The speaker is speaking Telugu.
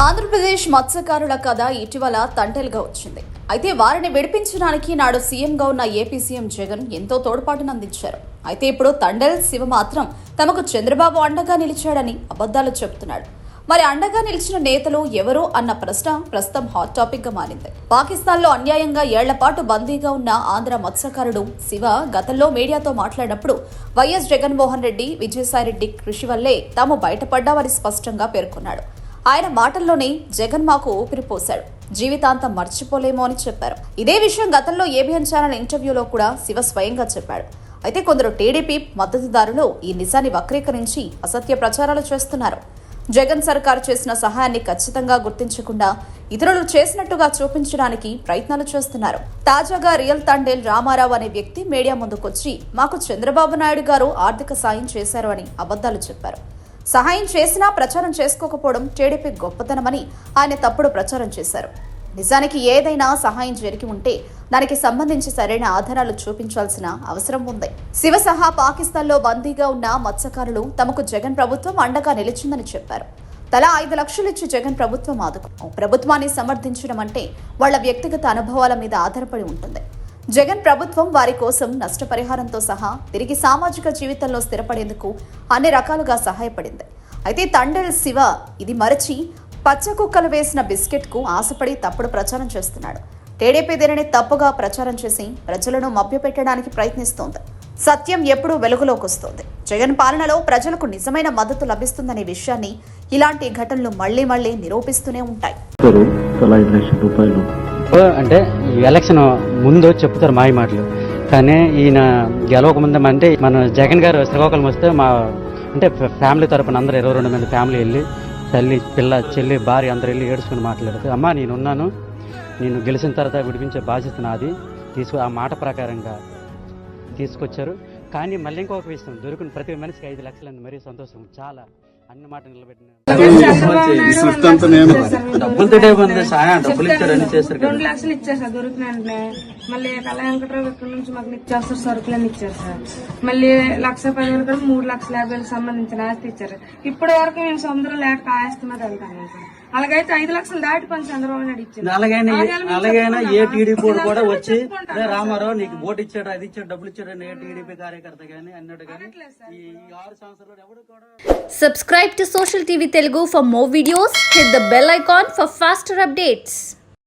ఆంధ్రప్రదేశ్ మత్స్యకారుల కథ ఇటీవల తంటెలుగా వచ్చింది. అయితే వారిని విడిపించడానికి నాడు సీఎంగా ఉన్న ఏపీ సీఎం జగన్ ఎంతో తోడ్పాటును అందించారు. అయితే ఇప్పుడు తండెల్ శివ మాత్రం తమకు చంద్రబాబు అండగా నిలిచాడని అబద్ధాలు చెబుతున్నాడు. మరి అండగా నిలిచిన నేతలు ఎవరు అన్న ప్రశ్న ప్రస్తుతం హాట్ టాపిక్గా మారింది. పాకిస్తాన్లో అన్యాయంగా ఏళ్ళపాటు బందీగా ఉన్న ఆంధ్ర మత్స్యకారుడు శివ గతంలో మీడియాతో మాట్లాడినప్పుడు వైఎస్ జగన్మోహన్ రెడ్డి విజయసాయిరెడ్డి కృషి వల్లే తాము బయటపడ్డామని స్పష్టంగా పేర్కొన్నాడు. ఆయన మాటల్లోనే జగన్ మాకు ఊపిరి పోశాడు జీవితాంతం మర్చిపోలేమో అని చెప్పారు. ఇదే విషయం గతంలో ఏబిఎన్ ఛానల్ ఇంటర్వ్యూలో కూడా శివ స్వయంగా చెప్పాడు. అయితే కొందరు టీడీపీ మద్దతుదారులు ఈ నిజాన్ని వక్రీకరించి అసత్య ప్రచారాలు చేస్తున్నారు. జగన్ సర్కార్ చేసిన సహాయాన్ని ఖచ్చితంగా గుర్తించకుండా ఇతరులు చేసినట్టుగా చూపించడానికి ప్రయత్నాలు చేస్తున్నారు. తాజాగా రియల్ తండేల్ రామారావు అనే వ్యక్తి మీడియా ముందుకొచ్చి మాకు చంద్రబాబు నాయుడు గారు ఆర్థిక సాయం చేశారు అని అబద్ధాలు చెప్పారు. సహాయం చేసినా ప్రచారం చేసుకోకపోవడం టీడీపీ గొప్పతనమని ఆయన తప్పుడు ప్రచారం చేశారు. నిజానికి ఏదైనా సహాయం జరిగి ఉంటే దానికి సంబంధించి సరైన ఆధారాలు చూపించాల్సిన అవసరం ఉంది. శివ సహా పాకిస్తాన్లో బందీగా ఉన్న మత్స్యకారులు తమకు జగన్ ప్రభుత్వం అండగా నిలిచిందని చెప్పారు. తలా ఐదు లక్షలు ఇచ్చి జగన్ ప్రభుత్వం ఆదుకు ప్రభుత్వాన్ని సమర్థించడం అంటే వాళ్ళ వ్యక్తిగత అనుభవాల మీద ఆధారపడి ఉంటుంది. జగన్ ప్రభుత్వం వారి కోసం నష్టపరిహారంతో సహా తిరిగి సామాజిక జీవితంలో స్థిరపడేందుకు అన్ని రకాలుగా సహాయపడింది. అయితే తండెల్ శివ ఇది మరచి పచ్చ కుక్కలు వేసిన బిస్కెట్కు ఆశపడి తప్పుడు ప్రచారం చేస్తున్నాడు. టీడీపీ దీనిని తప్పుగా ప్రచారం చేసి ప్రజలను మభ్యపెట్టడానికి ప్రయత్నిస్తోంది. సత్యం ఎప్పుడూ వెలుగులోకి వస్తోంది. జగన్ పాలనలో ప్రజలకు నిజమైన మద్దతు లభిస్తుందనే విషయాన్ని ఇలాంటి ఘటనలు మళ్ళీ మళ్ళీ నిరూపిస్తూనే ఉంటాయి. అంటే ఎలక్షన్ ముందు చెప్తారు మాయ మాటలు. కానీ ఈయన గెలవకముందు అంటే మన జగన్ గారు శ్రీకాకుళం వస్తే మా అంటే ఫ్యామిలీ తరపున అందరూ ఇరవై రెండు మంది ఫ్యామిలీ వెళ్ళి తల్లి పిల్ల చెల్లి భార్య అందరు వెళ్ళి ఏడుచుకుని మాట్లాడితే అమ్మ నేను ఉన్నాను. నేను గెలిచిన తర్వాత విడిపించే బాధ్యత నాది. తీసుకు ఆ మాట ప్రకారంగా తీసుకొచ్చారు. కానీ మళ్ళీ ఇంకొక విషయం దొరికిన ప్రతి మనిషికి ఐదు లక్షలు మరీ సంతోషం. చాలా అన్ని మాట నిలబెట్టిన నేను డబ్బులతో సాయం డబ్బులు ఇచ్చారు అన్ని చేస్తారు రెండు లక్షలు ఇచ్చారు సార్ దొరికిన మళ్ళీ కళ వెంకటరావు ఇక్కడ నుంచి మాకు ఇచ్చేస్తారు సరుకులని ఇచ్చారు సార్ మళ్ళీ లక్ష పదివేలు కూడా మూడు లక్షల యాభై వేలకు సంబంధించిన ఆస్తి ఇచ్చారు ఇప్పటి వరకు మేము సముద్రం లేక ఆస్తి మీద వెళ్తాము సార్ అలాగైతే ఐదు లక్షలు దాటి పని చంద్రబాబు నాయుడు ఇచ్చారు అలాగైనా అలాగైనా ఏ. టీడీపీ కూడా వచ్చి చెప్పుకుంటారు. "రే రామారావు నీకు ఓటు ఇచ్చాడు అది ఇచ్చాడు డబ్బులు ఇచ్చాడు అని ఏ టీడీపీ కార్యకర్త గానీ అన్నాడు కానీ ఈ ఆరు సంవత్సరాలు ఎవడు కూడా Subscribe to Social TV Telugu for more videos. Hit the bell icon for faster updates.